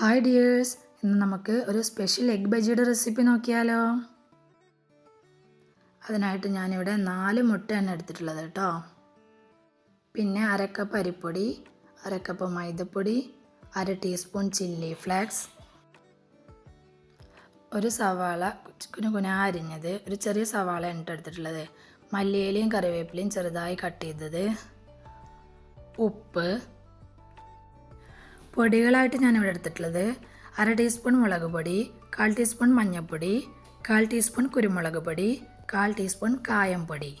Hi dears ഇന്ന് നമുക്ക് ഒരു സ്പെഷ്യൽ എഗ് ബജിയുടെ റെസിപ്പി നോക്കിയാലോ? അതിനായിട്ട് ഞാനിവിടെ നാല് മുട്ടയാണ് എടുത്തിട്ടുള്ളത് കേട്ടോ. പിന്നെ അരക്കപ്പ് അരിപ്പൊടി അരക്കപ്പ് മൈദപ്പൊടി അര ടീസ്പൂൺ ചില്ലി ഫ്ലേക്സ് ഒരു സവാള കുന കുന അരിഞ്ഞത് ഒരു ചെറിയ സവാള ആണ് എടുത്തിട്ടുള്ളത്. മല്ലിയിലയും കറിവേപ്പിലയും ചെറുതായി കട്ട് ചെയ്തത്. ഉപ്പ് പൊടികളായിട്ട് ഞാൻ ഇവിടെ എടുത്തിട്ടുള്ളത് അര ടീസ്പൂൺ മുളക് പൊടി കാൽ ടീസ്പൂൺ മഞ്ഞൾപ്പൊടി കാൽ ടീസ്പൂൺ കുരുമുളക് പൊടി കാൽ ടീസ്പൂൺ കായം പൊടി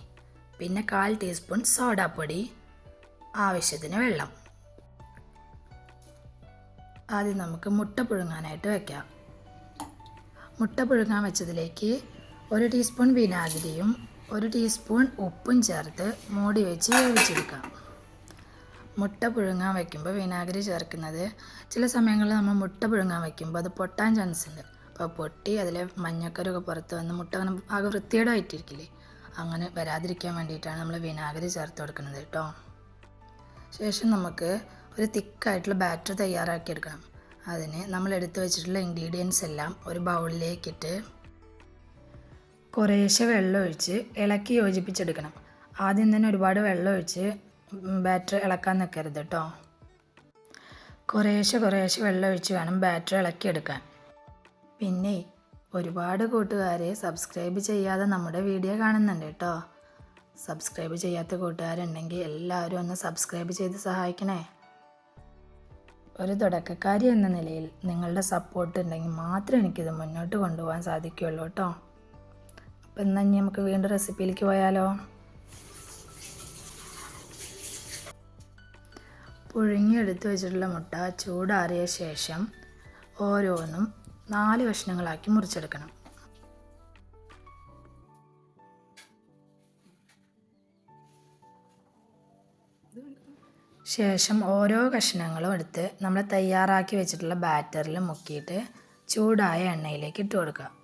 പിന്നെ കാൽ ടീസ്പൂൺ സോഡാപ്പൊടി ആവശ്യത്തിന് വെള്ളം. ആദ്യം നമുക്ക് മുട്ട പുഴുങ്ങാനായിട്ട് വയ്ക്കാം മുട്ട പുഴുങ്ങാൻ വെച്ചതിലേക്ക് ഒരു ടീസ്പൂൺ വിനാഗിരിയും ഒരു ടീസ്പൂൺ ഉപ്പും ചേർത്ത് മൂടി വെച്ച് വേവിച്ചെടുക്കാം. മുട്ട പുഴുങ്ങാൻ വയ്ക്കുമ്പോൾ വിനാഗിരി ചേർക്കുന്നത്. ചില സമയങ്ങളിൽ നമ്മൾ മുട്ട പുഴുങ്ങാൻ വയ്ക്കുമ്പോൾ അത് പൊട്ടാൻ ചാൻസ് ഉണ്ട്. അപ്പോൾ പൊട്ടി അതിലെ മഞ്ഞക്കരൊക്കെ പുറത്ത് വന്ന് മുട്ട അങ്ങനെ ആകെ വൃത്തികേടായിട്ടിരിക്കില്ലേ? അങ്ങനെ വരാതിരിക്കാൻ വേണ്ടിയിട്ടാണ് നമ്മൾ വിനാഗിരി ചേർത്ത് കൊടുക്കുന്നത് കേട്ടോ. ശേഷം നമുക്ക് ഒരു തിക്കായിട്ടുള്ള ബാറ്റർ തയ്യാറാക്കി എടുക്കണം. അതിന് നമ്മൾ എടുത്തു വെച്ചിട്ടുള്ള ഇൻഗ്രീഡിയൻസ് എല്ലാം ഒരു ബൗളിലേക്കിട്ട് കുറേശ്ശെ വെള്ളം ഒഴിച്ച് ഇളക്കി യോജിപ്പിച്ചെടുക്കണം. ആദ്യം തന്നെ ഒരുപാട് വെള്ളം ഒഴിച്ച് ബാറ്റർ ഇളക്കാൻ നിൽക്കരുത് കേട്ടോ കുറേശ്ശെ കുറേശ്ശെ വെള്ളം ഒഴിച്ച് വേണം ബാറ്റർ ഇളക്കിയെടുക്കാൻ പിന്നെ ഒരുപാട് കൂട്ടുകാർ സബ്സ്ക്രൈബ് ചെയ്യാതെ നമ്മുടെ വീഡിയോ കാണുന്നുണ്ട് കേട്ടോ സബ്സ്ക്രൈബ് ചെയ്യാത്ത കൂട്ടുകാരുണ്ടെങ്കിൽ എല്ലാവരും ഒന്ന് സബ്സ്ക്രൈബ് ചെയ്ത് സഹായിക്കണേ. ഒരു തുടക്കക്കാരി എന്ന നിലയിൽ നിങ്ങളുടെ സപ്പോർട്ട് ഉണ്ടെങ്കിൽ മാത്രമേ എനിക്കിത് മുന്നോട്ട് കൊണ്ടുപോകാൻ സാധിക്കുകയുള്ളൂ കേട്ടോ അപ്പം എന്നാൽ നമുക്ക് വീണ്ടും റെസിപ്പിയിലേക്ക് പോയാലോ? പുഴുങ്ങിയെടുത്ത് വെച്ചിട്ടുള്ള മുട്ട ചൂടാറിയ ശേഷം ഓരോന്നും നാല് കഷ്ണങ്ങളാക്കി മുറിച്ചെടുക്കണം. ശേഷം ഓരോ കഷ്ണങ്ങളും എടുത്ത് നമ്മൾ തയ്യാറാക്കി വെച്ചിട്ടുള്ള ബാറ്ററിൽ മുക്കിയിട്ട് ചൂടായ എണ്ണയിലേക്ക് ഇട്ട് കൊടുക്കുക.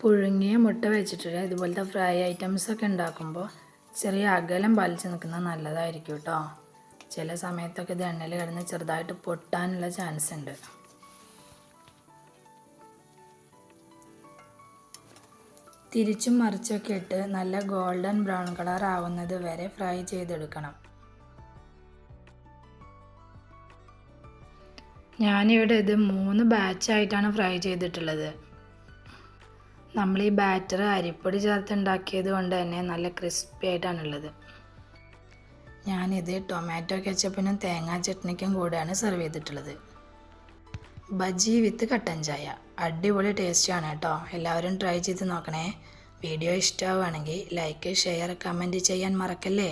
പുഴുങ്ങിയ മുട്ട വെച്ചിട്ടുള്ള ഇതുപോലത്തെ ഫ്രൈ ഐറ്റംസ് ഒക്കെ ഉണ്ടാക്കുമ്പോൾ ചെറിയ അകലം പാലിച്ച് നിൽക്കുന്നത് നല്ലതായിരിക്കും കേട്ടോ ചില സമയത്തൊക്കെ ഇത് എണ്ണയിൽ കിടന്ന് ചെറുതായിട്ട് പൊട്ടാനുള്ള ചാൻസ് ഉണ്ട്. തിരിച്ചും മറിച്ചൊക്കെ ഇട്ട് നല്ല ഗോൾഡൻ ബ്രൗൺ കളർ ആവുന്നത് വരെ ഫ്രൈ ചെയ്തെടുക്കണം. ഞാനിവിടെ ഇത് മൂന്ന് ബാച്ചായിട്ടാണ് ഫ്രൈ ചെയ്തിട്ടുള്ളത്. നമ്മൾ ഈ ബാറ്റർ അരിപ്പൊടി ചേർത്ത് ഉണ്ടാക്കിയത് കൊണ്ട് തന്നെ നല്ല ക്രിസ്പി ആയിട്ടാണുള്ളത്. ഞാനിത് ടൊമാറ്റോ കെച്ചപ്പിനും തേങ്ങാ ചട്നിക്കും കൂടെയാണ് സെർവ് ചെയ്തിട്ടുള്ളത്. ബജി വിത്ത് കട്ടൻ ചായ. അടിപൊളി ടേസ്റ്റാണ് കേട്ടോ. എല്ലാവരും ട്രൈ ചെയ്ത് നോക്കണേ. വീഡിയോ ഇഷ്ടമാവുകയാണെങ്കിൽ ലൈക്ക് ഷെയർ കമന്റ് ചെയ്യാൻ മറക്കല്ലേ?